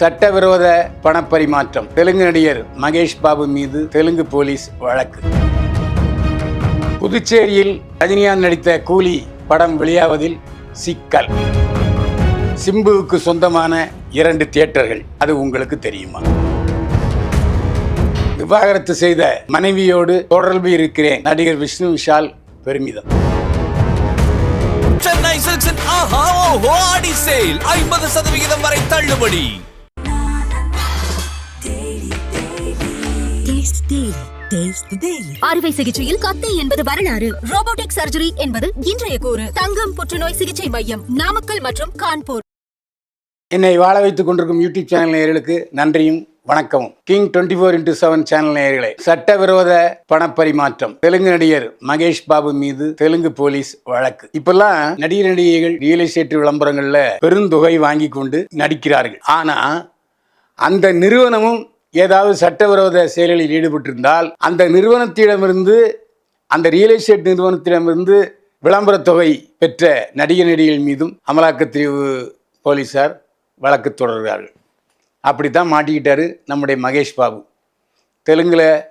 சட்டவிரோத பணப்பரிமாற்றம். தெலுங்கு நடிகர் மகேஷ் பாபு மீது தெலுங்கு போலீஸ் வழக்கு. புதுச்சேரியில் ரஜினிகாந்த் நடித்த கூலி படம் வெளியாவதில் சிக்கல். சிம்புவுக்கு சொந்தமான இரண்டு தியேட்டர்கள். அது உங்களுக்கு தெரியுமா? விவாகரத்து செய்த மனைவியோடு தொடர்பு இருக்கிறேன் நடிகர் விஷ்ணு விஷால் பெருமிதம். சென்னை சில்க்ஸின் ஆஹா ஓஹோ ஆடி சேல். ஐம்பது சதவிகிதம் வரை தள்ளுபடி. அறுவை சிகிச்சையில் கத்தை என்பது வரலாறு. ரோபோட்டிக் சர்ஜரி என்பது இன்றைய கூறு. தங்கம் புற்றுநோய் சிகிச்சை மையம் நாமக்கல் மற்றும் கான்பூர். என்னை வாழ வைத்துக் கொண்டிருக்கும் யூடியூப் சேனல் நேயர்களுக்கு நன்றியும் வணக்கமும். King twenty four into seven channel நேயர்களே சட்டவிரோத பணப்பரிமாற்றம். தெலுங்கு நடிகர் மகேஷ் பாபு மீது தெலுங்கு போலீஸ் வழக்கு. இப்பெல்லாம் நடிகர் நடிகைகள் ரியல் எஸ்டேட் விளம்பரங்கள்ல பெருந்தொகை வாங்கி கொண்டு நடிக்கிறார்கள். ஆனா அந்த நிறுவனமும் ஏதாவது சட்டவிரோத செயல்களில் ஈடுபட்டிருந்தால் அந்த நிறுவனத்திடமிருந்து அந்த ரியல் எஸ்டேட் நிறுவனத்திடமிருந்து விளம்பரத் தொகை பெற்ற நடிகை நடிகைகள் மீதும் அமலாக்கப்பிரிவு போலீசார் வழக்கு தொடர்கிறார்கள். அப்படித்தான் மாட்டிக்கிட்டாரு நம்முடைய மகேஷ் பாபு. தெலுங்கில்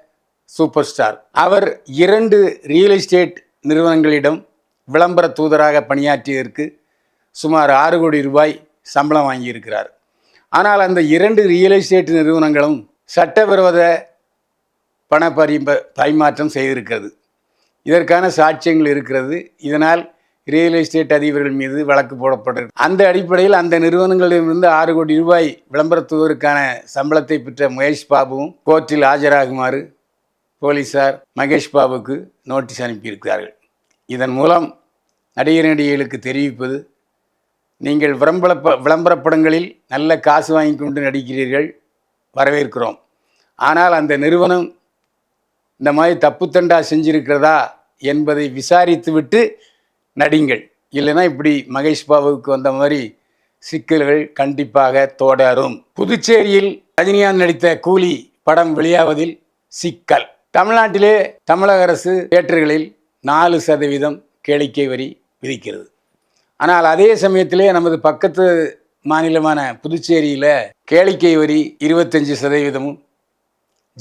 சூப்பர் ஸ்டார். அவர் இரண்டு ரியல் எஸ்டேட் நிறுவனங்களிடம் விளம்பர தூதராக பணியாற்றியதற்கு சுமார் ஆறு கோடி ரூபாய் சம்பளம் வாங்கியிருக்கிறார். ஆனால் அந்த இரண்டு ரியல் எஸ்டேட் நிறுவனங்களும் சட்டவிரோத பண பரிம பரிமாற்றம் செய்திருக்கிறது. இதற்கான சாட்சியங்கள் இருக்கிறது. இதனால் ரியல் எஸ்டேட் அதிபர்கள் மீது வழக்கு போடப்பட்டது அந்த அடிப்படையில் அந்த நிறுவனங்களிலிருந்து ஆறு கோடி ரூபாய் விளம்பரத்துவதற்கான சம்பளத்தை பெற்ற மகேஷ் பாபுவும் கோர்ட்டில் ஆஜராகுமாறு போலீசார் மகேஷ் பாபுக்கு நோட்டீஸ் அனுப்பியிருக்கிறார்கள். இதன் மூலம் நடிகர் நடிகைகளுக்கு தெரிவிப்பது நீங்கள் விளம்பர விளம்பரப்படங்களில் நல்ல காசு வாங்கி கொண்டு நடிக்கிறீர்கள் வரவேற்கிறோம். ஆனால் அந்த நிறுவனம் இந்த மாதிரி தப்புத்தண்டா செஞ்சிருக்கிறதா என்பதை விசாரித்துவிட்டு நடிங்கள். இல்லைன்னா இப்படி மகேஷ் பாபுவுக்கு வந்த மாதிரி சிக்கல்கள் கண்டிப்பாக தோடரும். புதுச்சேரியில் ரஜினிகாந்த் நடித்த கூலி படம் வெளியாவதில் சிக்கல். தமிழ்நாட்டிலே தமிழக அரசு தியேட்டர்களில் நாலு சதவீதம் கேளிக்கை வரி விதிக்கிறது. ஆனால் அதே சமயத்திலே நமது பக்கத்து மாநிலமான புதுச்சேரியில் கேளிக்கை வரி இருபத்தஞ்சி சதவீதம்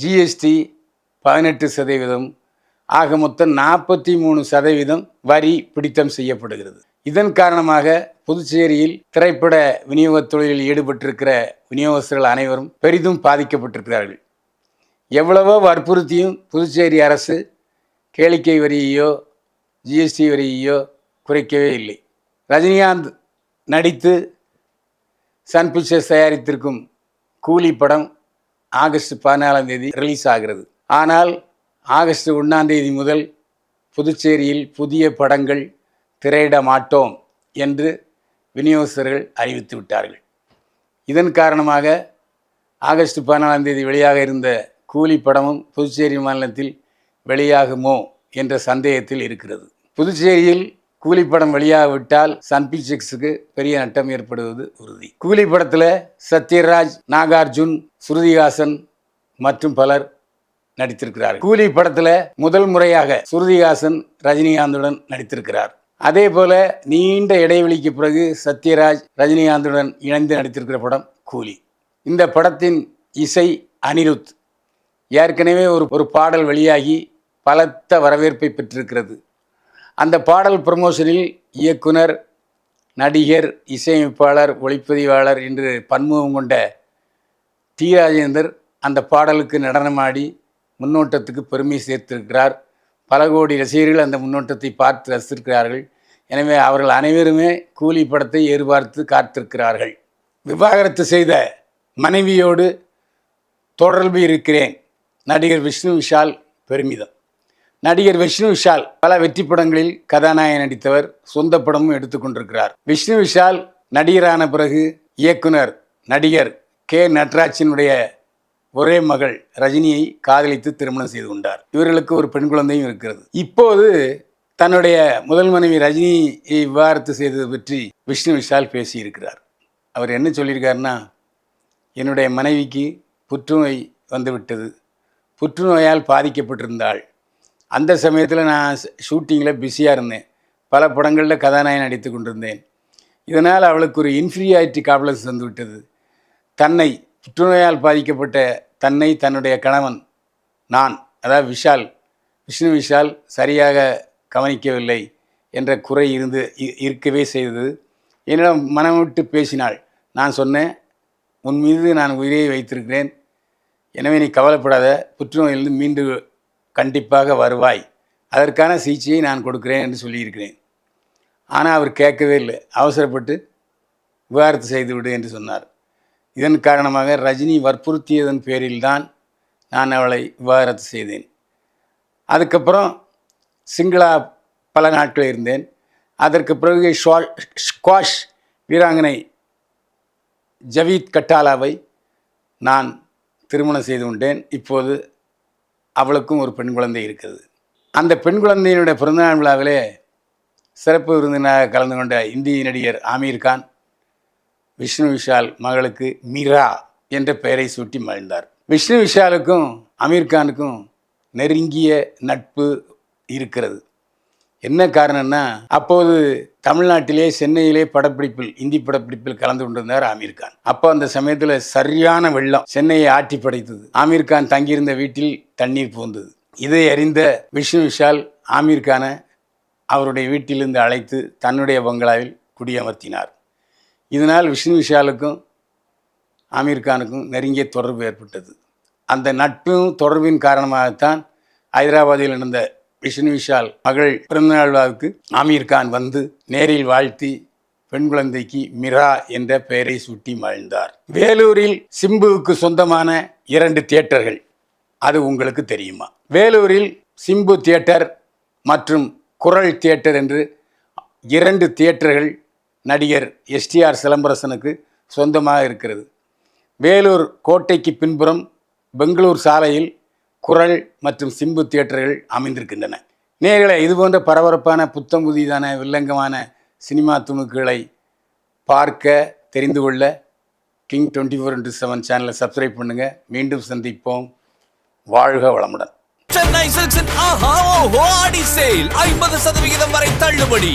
ஜிஎஸ்டி பதினெட்டு சதவீதம் ஆக மொத்தம் நாற்பத்தி மூணு சதவீதம் வரி பிடித்தம் செய்யப்படுகிறது. இதன் காரணமாக புதுச்சேரியில் திரைப்பட விநியோகத் தொழிலில் ஈடுபட்டிருக்கிற விநியோகஸ்தர்கள் அனைவரும் பெரிதும் பாதிக்கப்பட்டிருக்கிறார்கள். எவ்வளவோ வற்புறுத்தியும் புதுச்சேரி அரசு கேளிக்கை வரியையோ ஜிஎஸ்டி வரியையோ குறைக்கவே இல்லை. ரஜினிகாந்த் நடித்து சன் பிக்சர்ஸ் தயாரித்திருக்கும் கூலி படம் ஆகஸ்ட் பதினாலாம் தேதி ரிலீஸ் ஆகிறது. ஆனால் ஆகஸ்ட் ஒன்றாம் தேதி முதல் புதுச்சேரியில் புதிய படங்கள் திரையிட மாட்டோம் என்று விநியோகஸ்தர்கள் அறிவித்து விட்டார்கள். இதன் காரணமாக ஆகஸ்ட் பதினாலாம் தேதி வெளியாக இருந்த கூலி படமும் புதுச்சேரி மாநிலத்தில் வெளியாகுமோ என்ற சந்தேகத்தில் இருக்கிறது. புதுச்சேரியில் கூலி படம் வெளியாவிட்டால் சன் பிக்சர்ஸுக்கு பெரிய நட்டம் ஏற்படுவது உறுதி. கூலி படத்தில் சத்யராஜ் நாகார்ஜுன் ஸ்ருதிஹாசன் மற்றும் பலர் நடித்திருக்கிறார் கூலி படத்தில் முதல் முறையாக ஸ்ருதிஹாசன் ரஜினிகாந்துடன் நடித்திருக்கிறார். அதே போல நீண்ட இடைவெளிக்கு பிறகு சத்யராஜ் ரஜினிகாந்துடன் இணைந்து நடித்திருக்கிற படம் கூலி. இந்த படத்தின் இசை அனிருத். ஏற்கனவே ஒரு ஒரு பாடல் வெளியாகி பலத்த வரவேற்பை பெற்றிருக்கிறது. அந்த பாடல் ப்ரமோஷனில் இயக்குனர் நடிகர் இசையமைப்பாளர் ஒளிப்பதிவாளர் என்று பன்முகம் கொண்ட டி ராஜேந்தர் அந்த பாடலுக்கு நடனமாடி முன்னோட்டத்துக்கு பெருமை சேர்த்திருக்கிறார். பல கோடி ரசிகர்கள் அந்த முன்னோட்டத்தை பார்த்து ரசித்திருக்கிறார்கள். எனவே அவர்கள் அனைவருமே கூலி படத்தை எதிர்பார்த்து காத்திருக்கிறார்கள். விவாகரத்து செய்த மனைவியோடு தொடர்பு இருக்கிறேன். நடிகர் விஷ்ணு விஷால் பெருமிதம். நடிகர் விஷ்ணு விஷால் பல வெற்றி படங்களில் கதாநாயகன் நடித்தவர் சொந்த படமும் எடுத்துக்கொண்டிருக்கிறார் விஷ்ணு விஷால் நடிகரான பிறகு இயக்குனர் நடிகர் கே. நட்ராஜினுடைய ஒரே மகள் ரஜினியை காதலித்து திருமணம் செய்து கொண்டார். இவர்களுக்கு ஒரு பெண் குழந்தையும் இருக்கிறது. இப்போது தன்னுடைய முதல் மனைவி ரஜினியை விவாகரத்து செய்தது பற்றி விஷ்ணு விஷால் பேசியிருக்கிறார். அவர் என்ன சொல்லியிருக்காருன்னா என்னுடைய மனைவிக்கு புற்றுநோய் வந்துவிட்டது. புற்றுநோயால் பாதிக்கப்பட்டிருந்தாள். அந்த சமயத்தில் நான் ஷூட்டிங்கில் பிஸியாக இருந்தேன். பல படங்களில் கதாநாயகன் நடித்து கொண்டிருந்தேன். இதனால் அவளுக்கு ஒரு இன்ஃபீரியாரிட்டி காம்ப்ளெக்ஸ் வந்து விட்டது. தன்னை புற்றுநோயால் பாதிக்கப்பட்ட தன்னை தன்னுடைய கணவன் நான் அதாவது விஷால் விஷ்ணு விஷால் சரியாக கவனிக்கவில்லை என்ற குறை இருந்து இருக்கவே செய்தது. என்னிடம் மனம் விட்டு பேசினாள். நான் சொன்னேன் உன் மீது நான் உயிரை வைத்திருக்கிறேன். எனவே நீ கவலைப்படாத. புற்றுநோயிலிருந்து மீண்டு கண்டிப்பாக வருவாய். அதற்கான சிகிச்சையை நான் கொடுக்கிறேன் என்று சொல்லியிருக்கிறேன். ஆனால் அவர் கேட்கவே இல்லை. அவசரப்பட்டு விவாகரத்து செய்துவிடு என்று சொன்னார். இதன் காரணமாக ரஜினி வற்புறுத்தியதன் பேரில்தான் நான் அவளை விவாகரத்து செய்தேன். அதுக்கப்புறம் சிங்களா பல நாட்கள் இருந்தேன். அதற்கு பிறகு ஷால் ஸ்குவாஷ் வீராங்கனை ஜவீத் கட்டாலாவை நான் திருமணம் செய்து கொண்டேன். இப்போது அவளுக்கும் ஒரு பெண் குழந்தை இருக்குது. அந்த பெண் குழந்தையினுடைய பிறந்தநாள் விழாவிலே சிறப்பு விருந்தினராக கலந்து கொண்ட இந்திய நடிகர் ஆமீர் கான் விஷ்ணு விஷால் மகளுக்கு மீரா என்ற பெயரை சூட்டி மகிழ்ந்தார். விஷ்ணு விஷாலுக்கும் அமீர்கானுக்கும் நெருங்கிய நட்பு இருக்கிறது. என்ன காரணம்னா அப்போது தமிழ்நாட்டிலே சென்னையிலே படப்பிடிப்பில் இந்தி படப்பிடிப்பில் கலந்து கொண்டிருந்தார் ஆமீர் கான். அப்போ அந்த சமயத்தில் சரியான வெள்ளம் சென்னையை ஆட்டி படைத்தது. ஆமீர் கான் தங்கியிருந்த வீட்டில் தண்ணீர் புகுந்தது. இதை அறிந்த விஷ்ணு விஷால் ஆமீர் கானை அவருடைய வீட்டிலிருந்து அழைத்து தன்னுடைய பங்களாவில் குடியமர்த்தினார். இதனால் விஷ்ணு விஷாலுக்கும் ஆமீர் கானுக்கும் நெருங்கிய தொடர்பு ஏற்பட்டது. அந்த நட்பும் தொடர்பின் காரணமாகத்தான் ஹைதராபாத்தில் நடந்த விஷ்ணு விஷால் மகள் பிறந்தநாள் விழாவுக்கு ஆமீர் கான் வந்து நேரில் வாழ்த்தி பெண் குழந்தைக்கு மிரா என்ற பெயரை சுட்டி மகிழ்ந்தார். வேலூரில் சிம்புவுக்கு சொந்தமான இரண்டு தியேட்டர்கள். அது உங்களுக்கு தெரியுமா? வேலூரில் சிம்பு தியேட்டர் மற்றும் குரல் தியேட்டர் என்று இரண்டு தியேட்டர்கள் நடிகர் எஸ்டிஆர் சிலம்பரசனுக்கு சொந்தமாக இருக்கிறது. வேலூர் கோட்டைக்கு பின்புறம் பெங்களூர் சாலையில் குரல் மற்றும் சிம்பு தியேட்டர்கள் அமைந்திருக்கின்றன. நேர்களை இது போன்ற பரபரப்பான புத்தம் புதிதான வில்லங்கமான சினிமா துணுக்குகளை பார்க்க தெரிந்து கொள்ள King twenty four into seven சேனலை சப்ஸ்கிரைப் பண்ணுங்கள் மீண்டும் சந்திப்போம். வாழ்க வளமுடன். சென்னை சில்க்ஸின் ஆஹா ஓஹோ ஆடி சேல். ஐம்பது சதவிகிதம் வரை தள்ளுபடி.